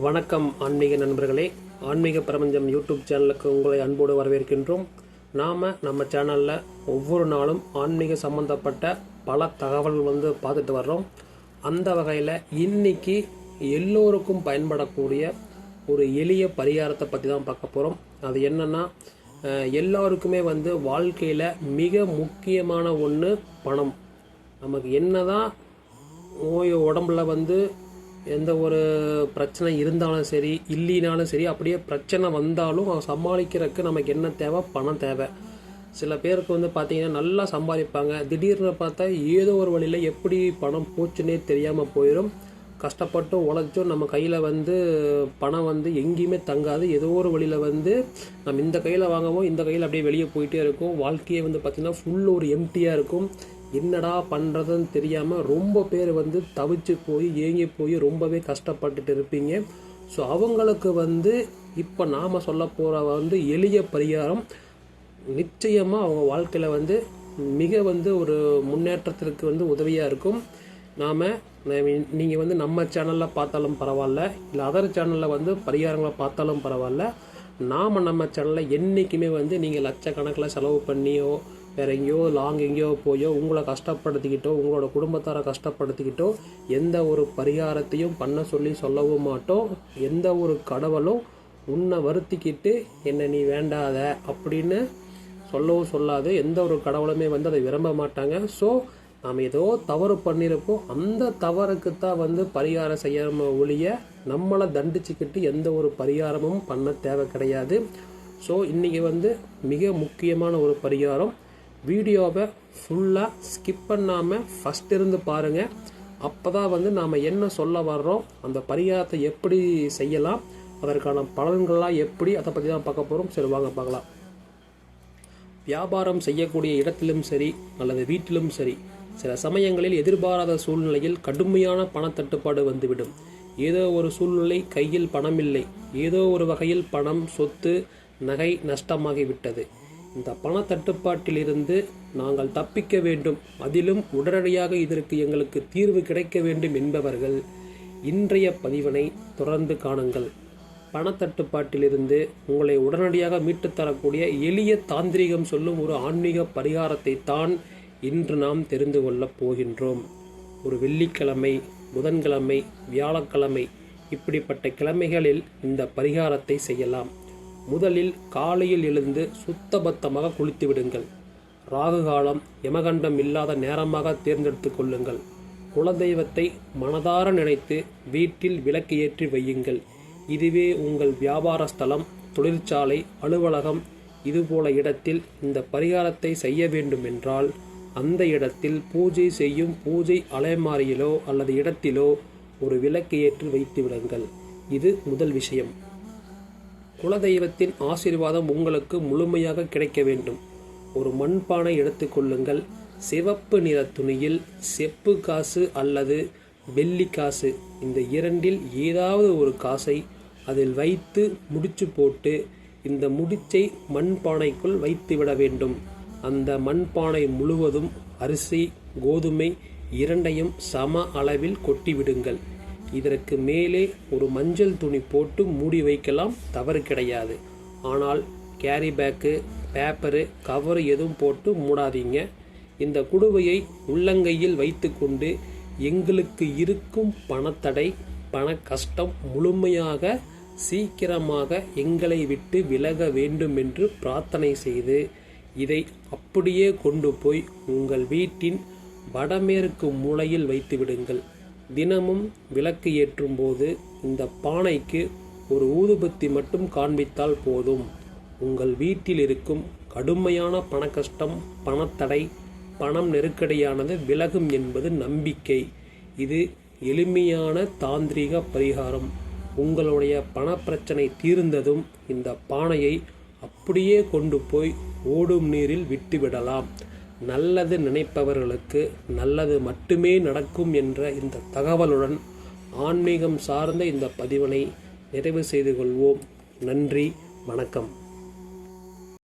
வணக்கம் ஆன்மீக நண்பர்களே. ஆன்மீக பிரபஞ்சம் யூடியூப் சேனலுக்கு உங்களை அன்போடு வரவேற்கின்றோம். நாம் நம்ம சேனலில் ஒவ்வொரு நாளும் ஆன்மீக சம்மந்தப்பட்ட பல தகவல்கள் வந்து பார்த்துட்டு வர்றோம். அந்த வகையில் இன்னைக்கு எல்லோருக்கும் பயன்படக்கூடிய ஒரு எளிய பரிகாரத்தை பற்றி தான் பார்க்க போகிறோம் அது என்னென்னா எல்லாருக்குமே வந்து வாழ்க்கையில் மிக முக்கியமான ஒன்று பணம். நமக்கு என்ன தான் நோய் உடம்புல வந்து எந்த ஒரு பிரச்சனை இருந்தாலும் சரி இல்லைனாலும் சரி அப்படியே பிரச்சனை வந்தாலும் சமாளிக்கிறதுக்கு நமக்கு என்ன தேவை? பணம் தேவை. சில பேருக்கு வந்து பார்த்திங்கன்னா நல்லா சம்பாதிப்பாங்க. திடீர்னு பார்த்தா ஏதோ ஒரு வழியில் எப்படி பணம் போச்சுன்னே தெரியாமல் போயிடும் கஷ்டப்பட்டு உழைச்சும் நம்ம கையில் வந்து பணம் வந்து எங்கேயுமே தங்காது. ஏதோ ஒரு வழியில் வந்து நம்ம இந்த கையில் வாங்கவும் இந்த கையில் அப்படியே வெளியே போயிட்டே இருக்கும். வாழ்க்கையே வந்து பார்த்திங்கன்னா ஃபுல் ஒரு எம்டியாக இருக்கும். என்னடா பண்ணுறதுன்னு தெரியாமல் ரொம்ப பேர் வந்து தவிச்சு போய் ஏங்கி போய் ரொம்பவே கஷ்டப்பட்டுட்டு இருப்பீங்க. ஸோ அவங்களுக்கு வந்து இப்போ நாம் சொல்ல போகிற வந்து எளிய பரிகாரம் நிச்சயமாக அவங்க வாழ்க்கையில் வந்து மிக வந்து ஒரு முன்னேற்றத்திற்கு வந்து உதவியாக இருக்கும். நாம் நீங்கள் வந்து நம்ம சேனலில் பார்த்தாலும் பரவாயில்ல இல்லை அதர் சேனலில் வந்து பரிகாரங்களை பார்த்தாலும் பரவாயில்ல. நாம் நம்ம சேனலில் என்றைக்குமே வந்து நீங்கள் லட்சக்கணக்கில் செலவு பண்ணியோ வேறு எங்கேயோ லாங் எங்கேயோ போயோ உங்களை கஷ்டப்படுத்திக்கிட்டோ உங்களோட குடும்பத்தாரை கஷ்டப்படுத்திக்கிட்டோ எந்த ஒரு பரிகாரத்தையும் பண்ண சொல்லி சொல்லவும் மாட்டோம். எந்த ஒரு கடவுளும் உன்னை வருத்திக்கிட்டு என்னை நீ வேண்டாத அப்படின்னு சொல்லவும் சொல்லாது. எந்த ஒரு கடவுளுமே வந்து அதை விரும்ப மாட்டாங்க. ஸோ நாம் ஏதோ தவறு பண்ணியிருப்போம். அந்த தவறுக்கு தான் வந்து பரிகாரம் செய்யாம ஒழிய நம்மளை தண்டிச்சுக்கிட்டு எந்த ஒரு பரிகாரமும் பண்ண தேவை கிடையாது. ஸோ இன்றைக்கி வந்து மிக முக்கியமான ஒரு பரிகாரம் வீடியோவை ஃபுல்லாக ஸ்கிப் பண்ணாமல் ஃபஸ்ட் இருந்து பாருங்கள் அப்போ தான் வந்து நாம் என்ன சொல்ல வர்றோம் அந்த பரிகாரத்தை எப்படி செய்யலாம் அதற்கான பலன்கள்லாம் எப்படி அதை பற்றி தான் பார்க்க போகிறோம் சரி வாங்க பார்க்கலாம். வியாபாரம் செய்யக்கூடிய இடத்திலும் சரி அல்லது வீட்டிலும் சரி சில சமயங்களில் எதிர்பாராத சூழ்நிலையில் கடுமையான பணத்தட்டுப்பாடு வந்துவிடும். ஏதோ ஒரு சூழ்நிலை கையில் பணமில்லை ஏதோ ஒரு வகையில் பணம் சொத்து நகை நஷ்டமாகிவிட்டது. இந்த பணத்தட்டுப்பாட்டிலிருந்து நாங்கள் தப்பிக்க வேண்டும். அதிலும் உடனடியாக இதற்கு எங்களுக்கு தீர்வு கிடைக்க வேண்டும் என்பவர்கள் இன்றைய பதிவினை தொடர்ந்து காணுங்கள். பணத்தட்டுப்பாட்டிலிருந்து உங்களை உடனடியாக மீட்டுத் தரக்கூடிய எளிய தாந்திரிகம் சொல்லும் ஒரு ஆன்மீக பரிகாரத்தை தான் இன்று நாம் தெரிந்து கொள்ளப் போகின்றோம். ஒரு வெள்ளிக்கிழமை புதன்கிழமை வியாழக்கிழமை இப்படிப்பட்ட கிழமைகளில் இந்த பரிகாரத்தை செய்யலாம். முதலில் காலையில் எழுந்து சுத்தபத்தமாக குளித்து விடுங்கள் ராகு காலம் யமகண்டம் இல்லாத நேரமாக தேர்ந்தெடுத்து கொள்ளுங்கள். குலதெய்வத்தை மனதார நினைத்து வீட்டில் விளக்கு ஏற்றி வையுங்கள். இதுவே உங்கள் வியாபார ஸ்தலம் தொழிற்சாலை அலுவலகம். இதுபோல இடத்தில் இந்த பரிகாரத்தை செய்ய வேண்டுமென்றால் அந்த இடத்தில் பூஜை செய்யும் பூஜை அலைமாரியிலோ அல்லது இடத்திலோ ஒரு விளக்கு ஏற்றி வைத்து விடுங்கள். இது முதல் விஷயம். குலதெய்வத்தின் ஆசீர்வாதம் உங்களுக்கு முழுமையாக கிடைக்க வேண்டும். ஒரு மண்பானை எடுத்துக்கொள்ளுங்கள் சிவப்பு நிற துணியில் செப்பு காசு அல்லது வெள்ளி காசு. இந்த இரண்டில் ஏதாவது ஒரு காசை அதில் வைத்து முடிச்சு போட்டு இந்த முடிச்சை மண்பானைக்குள் வைத்துவிட வேண்டும். அந்த மண்பானை முழுவதும் அரிசி கோதுமை இரண்டையும் சம அளவில் கொட்டிவிடுங்கள் இதற்கு மேலே ஒரு மஞ்சள் துணி போட்டு மூடி வைக்கலாம் தவறு கிடையாது. ஆனால் கேரி பேக்கு பேப்பரு கவரு எதுவும் போட்டு மூடாதீங்க. இந்த குடுவையை உள்ளங்கையில் வைத்துக்கொண்டு எங்களுக்கு இருக்கும் பணத்தடை பண கஷ்டம் முழுமையாக சீக்கிரமாக எங்களை விட்டு விலக வேண்டும் என்று பிரார்த்தனை செய்து இதை அப்படியே கொண்டு போய் உங்கள் வீட்டின் வடமேற்கு மூலையில் வைத்து விடுங்கள் தினமும் விளக்கு ஏற்றும் போது இந்த பானைக்கு ஒரு ஊதுபத்தி மட்டும் காண்பித்தால் போதும். உங்கள் வீட்டில் இருக்கும் கடுமையான பணக்கஷ்டம் பணத்தடை பணம் நெருக்கடியானது விலகும் என்பது நம்பிக்கை. இது எளிமையான தாந்திரிக பரிகாரம். உங்களுடைய பணப்பிரச்சனை தீர்ந்ததும் இந்த பானையை அப்படியே கொண்டு போய் ஓடும் நீரில் விட்டுவிடலாம். நல்லது நினைப்பவர்களுக்கு நல்லது மட்டுமே நடக்கும் என்ற இந்த தகவலுடன் ஆன்மீகம் சார்ந்த இந்த பதிவினை நிறைவு செய்து கொள்வோம். நன்றி வணக்கம்.